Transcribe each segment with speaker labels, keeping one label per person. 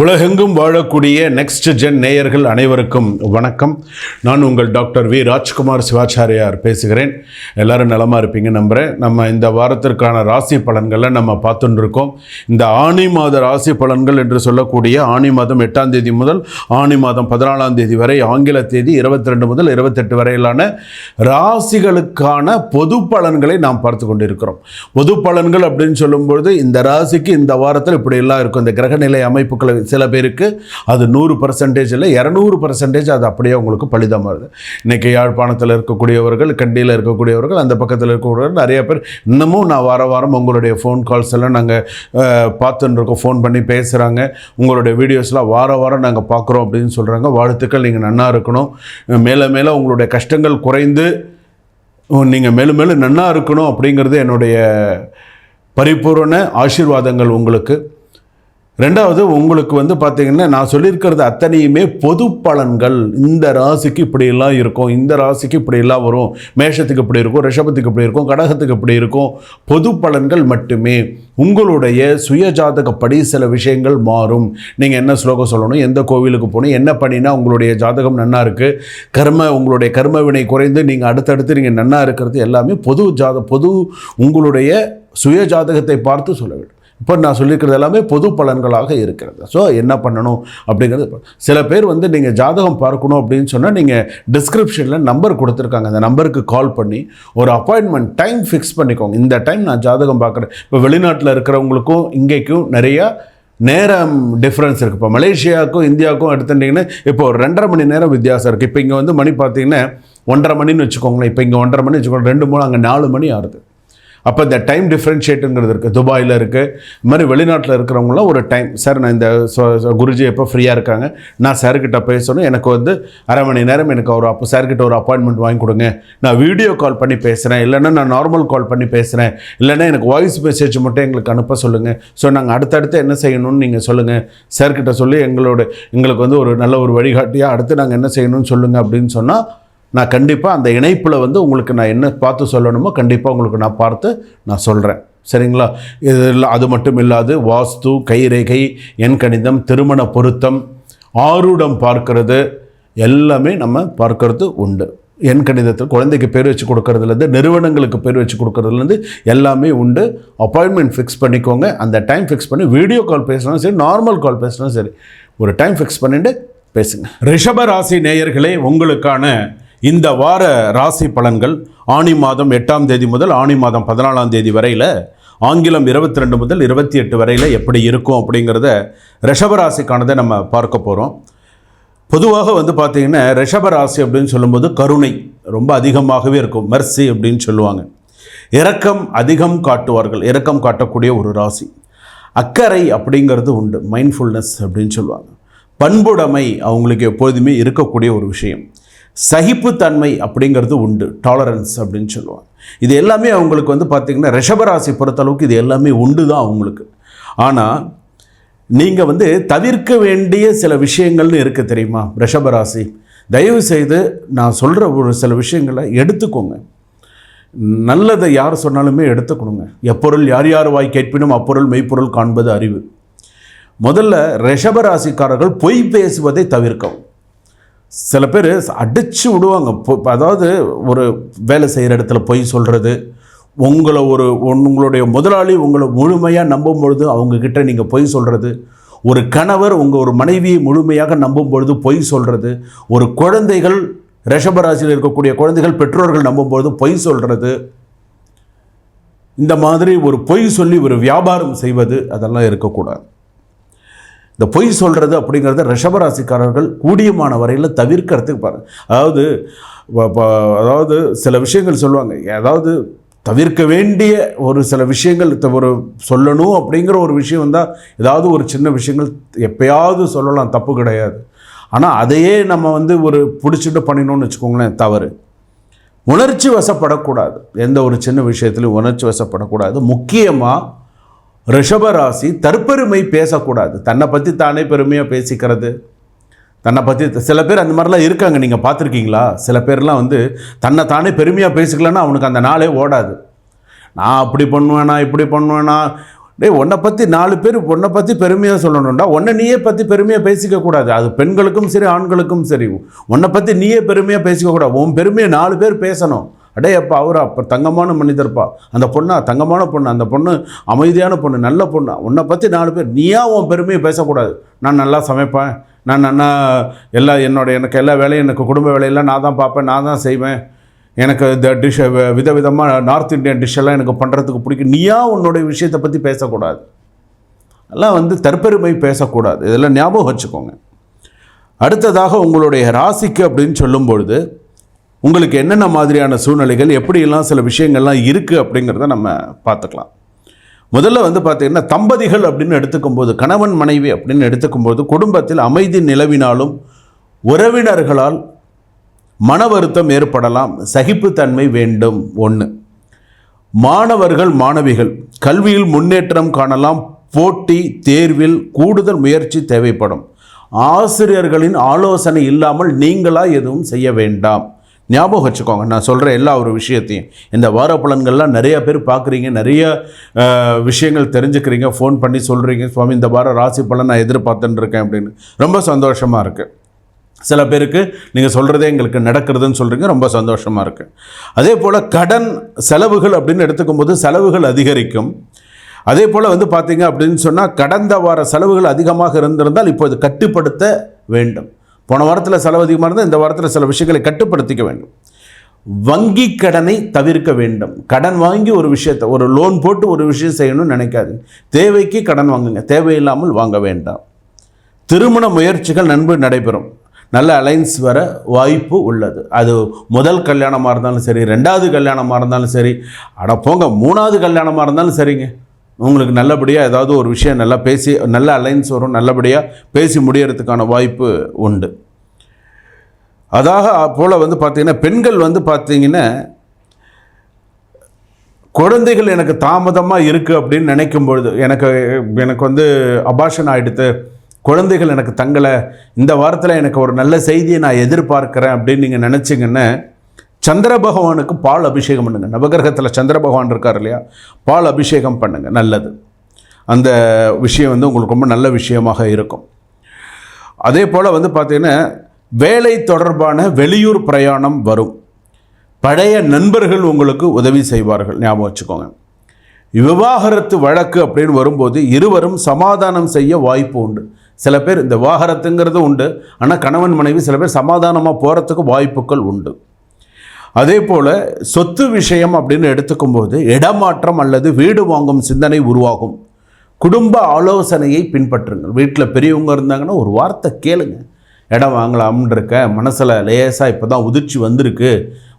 Speaker 1: உலகெங்கும் வாழக்கூடிய next gen நேயர்கள் அனைவருக்கும் வணக்கம். நான் உங்கள் டாக்டர் வி. ராஜ்குமார் சிவாச்சாரியார் பேசுகிறேன். எல்லாரும் நலமாக இருப்பீங்க நம்புகிறேன் நம்ம இந்த வாரத்திற்கான ராசி பலன்களை நம்ம பார்த்துட்டு இருக்கோம் இந்த ஆணி மாத ராசி பலன்கள் என்று சொல்லக்கூடிய ஆணி மாதம் எட்டாம் தேதி முதல் ஆணி மாதம் பதினாலாம் தேதி வரை ஆங்கில தேதி இருபத்தி ரெண்டு முதல் இருபத்தெட்டு வரையிலான ராசிகளுக்கான பொது பலன்களை நாம் பார்த்து கொண்டிருக்கிறோம். பொது பலன்கள் அப்படின்னு சொல்லும்பொழுது இந்த ராசிக்கு இந்த வாரத்தில் இப்படி எல்லாம் இருக்கும். இந்த கிரகநிலை அமைப்புகளை சில பேருக்கு அது நூறு பர்சன்டேஜ் இல்லை இரநூறு பர்சன்டேஜ் அது அப்படியே உங்களுக்கு பலிதமாகுது இன்றைக்கி யாழ்ப்பாணத்தில் இருக்கக்கூடியவர்கள் கண்டியில் இருக்கக்கூடியவர்கள் அந்த பக்கத்தில் இருக்கக்கூடியவர்கள் நிறைய பேர் இன்னமும் நான் வார வாரம் உங்களுடைய ஃபோன் கால்ஸ் எல்லாம் நாங்கள் பார்த்துன்னு இருக்கோம். ஃபோன் பண்ணி பேசுகிறாங்க உங்களுடைய வீடியோஸ்லாம் வார வாரம் நாங்கள் பார்க்குறோம் அப்படின்னு சொல்கிறாங்க வாழ்த்துக்கள். நீங்கள் நன்னா இருக்கணும். மேலே மேலே உங்களுடைய கஷ்டங்கள் குறைந்து நீங்கள் மேலும் மேலும் நன்னா இருக்கணும் அப்படிங்கிறது என்னுடைய பரிபூரண ஆசீர்வாதங்கள் உங்களுக்கு. ரெண்டாவது உங்களுக்கு வந்து பார்த்தீங்கன்னா நான் சொல்லியிருக்கிறது அத்தனையுமே பொது பலன்கள். இந்த ராசிக்கு இப்படியெல்லாம் இருக்கும். இந்த ராசிக்கு இப்படியெல்லாம் வரும். மேஷத்துக்கு இப்படி இருக்கும் ரிஷபத்துக்கு இப்படி இருக்கும் கடகத்துக்கு இப்படி இருக்கும். பொது பலன்கள் மட்டுமே. உங்களுடைய சுயஜாதகப்படி சில விஷயங்கள் மாறும். நீங்கள் என்ன ஸ்லோகம் சொல்லணும் எந்த கோவிலுக்கு போகணும் என்ன பண்ணினா உங்களுடைய ஜாதகம் நன்னா இருக்குது கர்ம உங்களுடைய கர்ம வினை குறைந்து நீங்கள் அடுத்தடுத்து நீங்கள் நன்னா இருக்கிறது எல்லாமே பொது ஜாத பொது உங்களுடைய சுய ஜாதகத்தை பார்த்து சொல்ல வேண்டும். இப்போ நான் சொல்லியிருக்கிறது எல்லாமே பொது பலன்களாக இருக்கிறது. ஸோ என்ன பண்ணணும் அப்படிங்கிறது சில பேர் வந்து நீங்கள் ஜாதகம் பார்க்கணும் அப்படின்னு சொன்னால் நீங்கள் டிஸ்கிரிப்ஷனில் நம்பர் கொடுத்துருக்காங்க. அந்த நம்பருக்கு கால் பண்ணி ஒரு அப்பாயின்மெண்ட் டைம் ஃபிக்ஸ் பண்ணிக்கோங்க. இந்த டைம் நான் ஜாதகம் பார்க்குறேன். இப்போ வெளிநாட்டில் இருக்கிறவங்களுக்கும் இங்கேக்கும் நிறையா நேரம் டிஃப்ரென்ஸ் இருக்குது இப்போ மலேசியாவுக்கும் இந்தியாவுக்கும் எடுத்துட்டிங்கன்னா இப்போ ஒரு ரெண்டரை மணி நேரம் வித்தியாசம் இருக்குது இப்போ இங்கே வந்து மணி பார்த்தீங்கன்னா ஒன்றரை மணின்னு வச்சுக்கோங்களேன். இப்போ இங்கே ஒன்றரை மணி வச்சுக்கோங்க. ரெண்டு மூணு அங்கே நாலு மணி ஆகுது அப்போ இந்த டைம் டிஃப்ரென்ஷியேட்டுங்கிறது இருக்குது துபாயில் இருக்குது இது மாதிரி வெளிநாட்டில் இருக்கிறவங்களாம் ஒரு டைம் சார் நான் இந்த குருஜி எப்போ ஃப்ரீயாக இருக்காங்க? நான் சார்கிட்ட பேசணும். எனக்கு வந்து அரை மணி நேரம் எனக்கு ஒரு அப்போ சார்கிட்ட ஒரு அப்பாயின்மெண்ட் வாங்கி கொடுங்க. நான் வீடியோ கால் பண்ணி பேசுகிறேன் இல்லைன்னா நான் நார்மல் கால் பண்ணி பேசுகிறேன் இல்லைன்னா எனக்கு வாய்ஸ் மெசேஜ் மட்டும் எங்களுக்கு அனுப்ப சொல்லுங்கள் ஸோ நாங்கள் அடுத்தடுத்து என்ன செய்யணும்னு நீங்கள் சொல்லுங்கள் சார்கிட்ட சொல்லி எங்களோட எங்களுக்கு வந்து ஒரு நல்ல ஒரு வழிகாட்டியாக அடுத்து நாங்கள் என்ன செய்யணும்னு சொல்லுங்கள் அப்படின்னு சொன்னால் நான் கண்டிப்பாக அந்த இணைப்பில் வந்து உங்களுக்கு நான் என்ன பார்த்து சொல்லணுமோ கண்டிப்பாக உங்களுக்கு நான் பார்த்து நான் சொல்கிறேன் சரிங்களா? இதில் அது மட்டும் இல்லாது வாஸ்து கைரேகை எண் கணிதம் திருமண பொருத்தம் ஆரூடம் பார்க்கறது எல்லாமே நம்ம பார்க்கறது உண்டு. எண் கணிதத்தில் குழந்தைக்கு பேர் வச்சு கொடுக்கறதுலேருந்து நிறுவனங்களுக்கு பேர் வச்சு கொடுக்கறதுலேருந்து எல்லாமே உண்டு. அப்பாயின்மெண்ட் ஃபிக்ஸ் பண்ணிக்கோங்க. அந்த டைம் ஃபிக்ஸ் பண்ணி வீடியோ கால் பேசினாலும் சரி நார்மல் கால் பேசினாலும் சரி ஒரு டைம் ஃபிக்ஸ் பண்ணிட்டு பேசுங்க. ரிஷபராசி நேயர்களே உங்களுக்கான இந்த வார ராசி பலன்கள் ஆணி மாதம் எட்டாம் தேதி முதல் ஆணி மாதம் பதினாலாம் தேதி வரையில் ஆங்கிலம் இருபத்தி ரெண்டு முதல் இருபத்தி எட்டு வரையில் எப்படி இருக்கும் அப்படிங்கிறத ரிஷப ராசிக்கானதை நம்ம பார்க்க போகிறோம் பொதுவாக வந்து பார்த்திங்கன்னா ரிஷப ராசி அப்படின்னு சொல்லும்போது கருணை ரொம்ப அதிகமாகவே இருக்கும். மெர்சி அப்படின்னு சொல்லுவாங்க. இரக்கம் அதிகம் காட்டுவார்கள். இரக்கம் காட்டக்கூடிய ஒரு ராசி. அக்கறை அப்படிங்கிறது உண்டு. மைண்ட்ஃபுல்னஸ் அப்படின்னு சொல்லுவாங்க. பண்புடைமை அவங்களுக்கு எப்பொழுதுமே இருக்கக்கூடிய ஒரு விஷயம். சகிப்புத்தன்மை அப்படிங்கிறது உண்டு. டாலரன்ஸ் அப்படின்னு சொல்லுவாங்க. இது எல்லாமே அவங்களுக்கு வந்து பார்த்திங்கன்னா ரிஷபராசி பொறுத்தளவுக்கு இது எல்லாமே உண்டு தான் அவங்களுக்கு. ஆனால் நீங்கள் வந்து தவிர்க்க வேண்டிய சில விஷயங்கள்னு இருக்க தெரியுமா? ரிஷபராசி. தயவு செய்து நான் சொல்கிற ஒரு சில விஷயங்களை எடுத்துக்கோங்க. நல்லதை யார் சொன்னாலுமே எடுத்துக்கணுங்க. எப்பொருள் யார் யார் வாய் கேட்பினும் அப்பொருள் மெய்ப்பொருள் காண்பது அறிவு. முதல்ல ரிஷபராசிக்காரர்கள் பொய் பேசுவதை தவிர்க்கவும். சில பேர் அடித்து விடுவாங்க. அதாவது ஒரு வேலை செய்கிற இடத்துல பொய் சொல்கிறது உங்களை ஒரு உங்களுடைய முதலாளி உங்களை முழுமையாக நம்பும் பொழுது அவங்கக்கிட்ட நீங்கள் பொய் சொல்கிறது ஒரு கணவர் உங்கள் ஒரு மனைவியை முழுமையாக நம்பும் பொழுது பொய் சொல்கிறது ஒரு குழந்தைகள் ரிஷபராசியில் இருக்கக்கூடிய குழந்தைகள் பெற்றோர்கள் நம்பும் பொழுது பொய் சொல்கிறது இந்த மாதிரி ஒரு பொய் சொல்லி ஒரு வியாபாரம் செய்வது அதெல்லாம் இருக்கக்கூடாது. இந்த பொய் சொல்கிறது அப்படிங்கிறத ரிஷபராசிக்காரர்கள் கூடியமான வரையில் தவிர்க்கிறதுக்கு பாருங்க. அதாவது அதாவது சில விஷயங்கள் சொல்லுவாங்க. அதாவது தவிர்க்க வேண்டிய ஒரு சில விஷயங்கள் ஒரு சொல்லணும் அப்படிங்கிற ஒரு விஷயம் வந்தால் ஏதாவது ஒரு சின்ன விஷயங்கள் எப்பயாவது சொல்லலாம். தப்பு கிடையாது. ஆனால் அதையே நம்ம வந்து ஒரு பிடிச்சிட்டு பண்ணினோம்னு வச்சுக்கோங்களேன் தவறு. உணர்ச்சி வசப்படக்கூடாது. எந்த ஒரு சின்ன விஷயத்துலையும் உணர்ச்சி வசப்படக்கூடாது. முக்கியமாக ரிஷபராசி தற்பெருமை பேசக்கூடாது. தன்னை பற்றி தானே பெருமையாக பேசிக்கிறது? தன்னை பற்றி சில பேர் அந்த மாதிரிலாம் இருக்காங்க. நீங்கள் பார்த்துருக்கீங்களா? சில பேர்லாம் வந்து தன்னை தானே பெருமையாக பேசிக்கலன்னா அவனுக்கு அந்த நாளே ஓடாது. நான் அப்படி பண்ணுவேனா இப்படி பண்ணுவேனா? டேய் உன்னை பற்றி நாலு பேர் உன்னை பற்றி பெருமையாக சொல்லணும்டா. உன்னை நீயே பற்றி பெருமையாக பேசிக்கக்கூடாது அது பெண்களுக்கும் சரி ஆண்களுக்கும் சரி. உன்னை பற்றி நீயே பெருமையாக பேசிக்க கூடாது. உன் பெருமையை நாலு பேர் பேசணும். அடே அப்பா அவரா? அப்போ தங்கமான மனிதர்ப்பா. அந்த பொண்ணா? தங்கமான பொண்ணு? அந்த பொண்ணு அமைதியான பொண்ணு நல்ல பொண்ணு? உன்னை பற்றி நாலு பேர் நீயா உன் பெருமையை பேசக்கூடாது. நான் நல்லா சமைப்பேன். நான் நல்லா எல்லா என்னோட எனக்கு எல்லா வேலையும் எனக்கு குடும்ப வேலையெல்லாம் நான் தான் பார்ப்பேன் நான் தான் செய்வேன். எனக்கு இந்த டிஷ்ஷை விதவிதமாக நார்த் இந்தியன் டிஷ்ஷெல்லாம் எனக்கு பண்ணுறதுக்கு பிடிக்கும். நீயா உன்னுடைய விஷயத்தை பற்றி பேசக்கூடாது. எல்லாம் வந்து தற்பெருமை பேசக்கூடாது. இதெல்லாம் ஞாபகம் வச்சுக்கோங்க. அடுத்ததாக உங்களுடைய ராசிக்கு அப்படின்னு சொல்லும் பொழுது உங்களுக்கு என்னென்ன மாதிரியான சூழ்நிலைகள் எப்படியெல்லாம் சில விஷயங்கள்லாம் இருக்குது அப்படிங்கிறத நம்ம பார்த்துக்கலாம். முதல்ல வந்து பார்த்திங்கன்னா தம்பதிகள் அப்படின்னு எடுத்துக்கும்போது கணவன் மனைவி அப்படின்னு எடுத்துக்கும்போது குடும்பத்தில் அமைதி நிலவினாலும் உறவினர்களால் மன வருத்தம் ஏற்படலாம் சகிப்புத்தன்மை வேண்டும் ஒன்று மாணவர்கள் மாணவிகள் கல்வியில் முன்னேற்றம் காணலாம் போட்டி தேர்வில் கூடுதல் முயற்சி தேவைப்படும். ஆசிரியர்களின் ஆலோசனை இல்லாமல் நீங்களாக எதுவும் செய்ய வேண்டாம். ஞாபகம் வச்சுக்கோங்க. நான் சொல்கிற எல்லா ஒரு விஷயத்தையும். இந்த வார பலன்கள்லாம் நிறையா பேர் பார்க்குறீங்க. நிறைய விஷயங்கள் தெரிஞ்சுக்கிறீங்க. ஃபோன் பண்ணி சொல்கிறீங்க சுவாமி இந்த வாரம் ராசி பலன் நான் எதிர்பார்த்துன்னு இருக்கேன் அப்படின்னு. ரொம்ப சந்தோஷமாக இருக்குது சில பேருக்கு நீங்கள் சொல்கிறதே எங்களுக்கு நடக்கிறதுன்னு சொல்கிறீங்க ரொம்ப சந்தோஷமாக இருக்குது அதே போல் கடன் செலவுகள் அப்படின்னு எடுத்துக்கும்போது செலவுகள் அதிகரிக்கும். அதே போல் வந்து பார்த்தீங்க அப்படின்னு சொன்னால் கடந்த வார செலவுகள் அதிகமாக இருந்திருந்தால் இப்போது கட்டுப்படுத்த வேண்டும். போன வாரத்தில் செலவு அதிகமாக இருந்தால் இந்த வாரத்தில் சில விஷயங்களை கட்டுப்படுத்திக்க வேண்டும். வங்கி கடனை தவிர்க்க வேண்டும். கடன் வாங்கி ஒரு விஷயத்தை ஒரு லோன் போட்டு ஒரு விஷயம் செய்யணும்னு நினைக்காதீங்க தேவைக்கு கடன் வாங்குங்க. தேவையில்லாமல் வாங்க வேண்டாம். திருமண முயற்சிகள் நண்பு நடைபெறும். நல்ல அலைன்ஸ் வர வாய்ப்பு உள்ளது. அது முதல் கல்யாணமாக இருந்தாலும் சரி ரெண்டாவது கல்யாணமாக இருந்தாலும் சரி அட போங்க மூணாவது கல்யாணமாக இருந்தாலும் சரிங்க. உங்களுக்கு நல்லபடியாக ஏதாவது ஒரு விஷயம் நல்லா பேசி நல்ல அலைன்ஸ் வரும் நல்லபடியாக பேசி முடியறதுக்கான வாய்ப்பு உண்டு. அதாக போல் வந்து பார்த்தீங்கன்னா பெண்கள் வந்து பார்த்தீங்கன்னா குழந்தைகள் எனக்கு தாமதமாக இருக்குது அப்படின்னு நினைக்கும் பொழுது எனக்கு எனக்கு வந்து அபாஷன் ஆகிடுத்து குழந்தைகள் எனக்கு தங்கலை இந்த வாரத்தில் எனக்கு ஒரு நல்ல செய்தியை நான் எதிர்பார்க்குறேன் அப்படின்னு நீங்கள் நினச்சிங்கன்னா சந்திர பகவானுக்கு பால் அபிஷேகம் பண்ணுங்கள் நவகிரகத்தில் சந்திர பகவான் இருக்கார் இல்லையா? பால் அபிஷேகம் பண்ணுங்கள் நல்லது. அந்த விஷயம் வந்து உங்களுக்கு ரொம்ப நல்ல விஷயமாக இருக்கும். அதே போல் வந்து பார்த்திங்கன்னா வேலை தொடர்பான வெளியூர் பிரயாணம் வரும். பழைய நண்பர்கள் உங்களுக்கு உதவி செய்வார்கள். ஞாபகம் வச்சுக்கோங்க. விவாகரத்து வழக்கு அப்படின்னு வரும்போது இருவரும் சமாதானம் செய்ய வாய்ப்பு உண்டு. சில பேர் இந்த விவாகரத்துங்கிறது உண்டு. ஆனால் கணவன் மனைவி சில பேர் சமாதானமாக போகிறதுக்கு வாய்ப்புகள் உண்டு. அதே போல் சொத்து விஷயம் அப்படின்னு எடுத்துக்கும்போது இடமாற்றம் அல்லது வீடு வாங்கும் சிந்தனை உருவாகும். குடும்ப ஆலோசனையை பின்பற்றுங்கள். வீட்டில் பெரியவங்க இருந்தாங்கன்னா ஒரு வார்த்தை கேளுங்க. இடம் வாங்கலாம்னு இருக்கேன் மனசில் லேசாக இப்போ தான் உதிர்ச்சி வந்திருக்கு.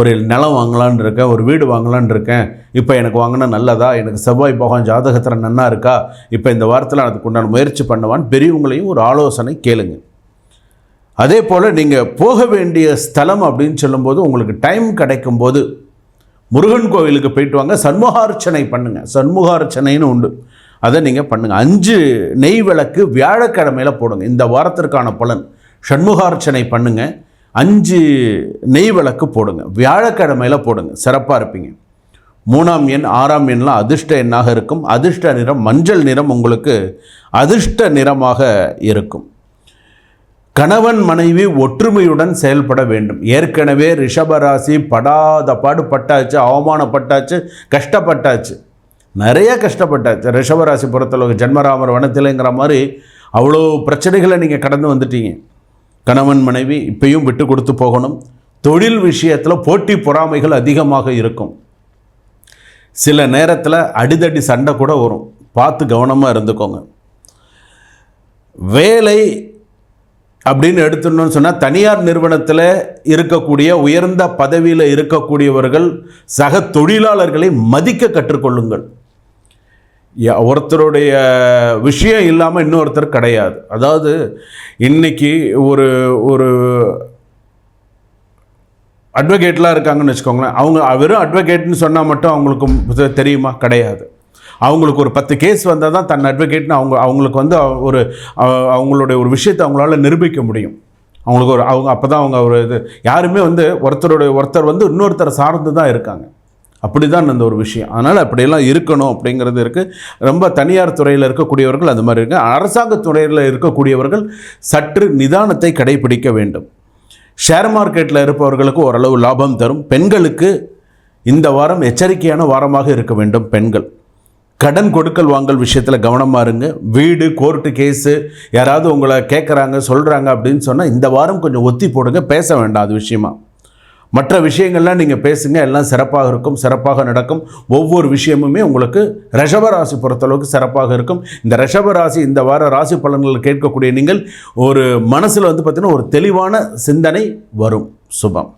Speaker 1: ஒரு நிலம் வாங்கலான்னு இருக்கேன் ஒரு வீடு வாங்கலான்னு இருக்கேன் இப்போ எனக்கு வாங்கினா நல்லதா? எனக்கு செவ்வாய் பகவான் ஜாதகத்தில் நன்னா இருக்கா? இப்போ இந்த வாரத்தில் அதுக்கு உண்டான முயற்சி பண்ணுவான்னு பெரியவங்களையும் ஒரு ஆலோசனை கேளுங்கள் அதே போல் நீங்கள் போக வேண்டிய ஸ்தலம் அப்படின்னு சொல்லும்போது உங்களுக்கு டைம் கிடைக்கும்போது முருகன் கோவிலுக்கு போயிட்டு வாங்க. சண்முகார்ச்சனை பண்ணுங்கள் சண்முகார்ச்சனைன்னு உண்டு. அதை நீங்கள் பண்ணுங்கள் அஞ்சு நெய் விளக்கு வியாழக்கிழமையில் போடுங்க. இந்த வாரத்திற்கான பலன். சண்முகார்ச்சனை பண்ணுங்கள் அஞ்சு நெய் விளக்கு போடுங்க. வியாழக்கிழமையில் போடுங்க. சிறப்பாக இருப்பீங்க. மூணாம் எண் ஆறாம் எண்லாம் அதிர்ஷ்ட எண்ணாக இருக்கும். அதிர்ஷ்ட நிறம் மஞ்சள் நிறம் உங்களுக்கு அதிர்ஷ்ட நிறமாக இருக்கும். கணவன் மனைவி ஒற்றுமையுடன் செயல்பட வேண்டும். ஏற்கனவே ரிஷபராசி படாத பாடு பட்டாச்சு அவமானப்பட்டாச்சு கஷ்டப்பட்டாச்சு. நிறைய கஷ்டப்பட்டாச்சு. ரிஷபராசி பொறுத்தளவுக்கு ஜென்மராமர் வனத்திலைங்கிற மாதிரி அவ்வளோ பிரச்சனைகளை நீங்கள் கடந்து வந்துட்டீங்க. கணவன் மனைவி இப்பையும் விட்டு கொடுத்து போகணும். தொழில் விஷயத்தில் போட்டி பொறாமைகள் அதிகமாக இருக்கும். சில நேரத்தில் அடிதடி சண்டை கூட வரும். பார்த்து கவனமாக இருந்துக்கோங்க. வேலை அப்படின்னு எடுத்துட்டோம்னு சொன்னால் தனியார் நிறுவனத்தில் இருக்கக்கூடிய உயர்ந்த பதவியில் இருக்கக்கூடியவர்கள் சக தொழிலாளர்களை மதிக்க கற்றுக்கொள்ளுங்கள். ஒருத்தருடைய விஷயம் இல்லாமல் இன்னொருத்தர் கிடையாது. அதாவது இன்றைக்கி ஒரு ஒரு அட்வொகேட்லாம் இருக்காங்கன்னு வச்சுக்கோங்களேன். அவங்க வெறும் அட்வொகேட்னு சொன்னால் மட்டும் அவங்களுக்கு தெரியுமா? கிடையாது. அவங்களுக்கு ஒரு பத்து கேஸ் வந்தால் தான் தன் அட்வொகேட்னு அவங்க அவங்களுக்கு வந்து ஒரு அவங்களுடைய ஒரு விஷயத்தை அவங்களால நிரூபிக்க முடியும். அவங்களுக்கு ஒரு அவங்க அப்போ தான் அவங்க ஒரு இது யாருமே வந்து ஒருத்தருடைய ஒருத்தர் வந்து இன்னொருத்தரை சார்ந்து தான் இருக்காங்க. அப்படி தான் அந்த ஒரு விஷயம். அதனால் அப்படியெல்லாம் இருக்கணும் அப்படிங்கிறது இருக்குது ரொம்ப தனியார் துறையில் இருக்கக்கூடியவர்கள் அது மாதிரி இருக்கு. அரசாங்க துறையில் இருக்கக்கூடியவர்கள் சற்று நிதானத்தை கடைபிடிக்க வேண்டும். ஷேர் மார்க்கெட்டில் இருப்பவர்களுக்கு ஓரளவு லாபம் தரும். பெண்களுக்கு இந்த வாரம் எச்சரிக்கையான வாரமாக இருக்க வேண்டும் பெண்கள். கடன் கொடுக்கல் வாங்கல் விஷயத்தில் கவனமாக இருங்க. வீடு கோர்ட்டு கேஸு யாராவது உங்களை கேட்குறாங்க சொல்கிறாங்க அப்படின்னு சொன்னால் இந்த வாரம் கொஞ்சம் ஒத்தி போடுங்க பேச வேண்டாம் அது விஷயமா. மற்ற விஷயங்கள்லாம் நீங்கள் பேசுங்க எல்லாம் சிறப்பாக இருக்கும் சிறப்பாக நடக்கும். ஒவ்வொரு விஷயமுமே உங்களுக்கு ரிஷப ராசி பொறுத்தளவுக்கு சிறப்பாக இருக்கும். இந்த ரிஷப ராசி இந்த வார ராசி பலன்கள் கேட்கக்கூடிய நீங்கள் ஒரு மனசில் வந்து பார்த்தீங்கன்னா ஒரு தெளிவான சிந்தனை வரும். சுபம்.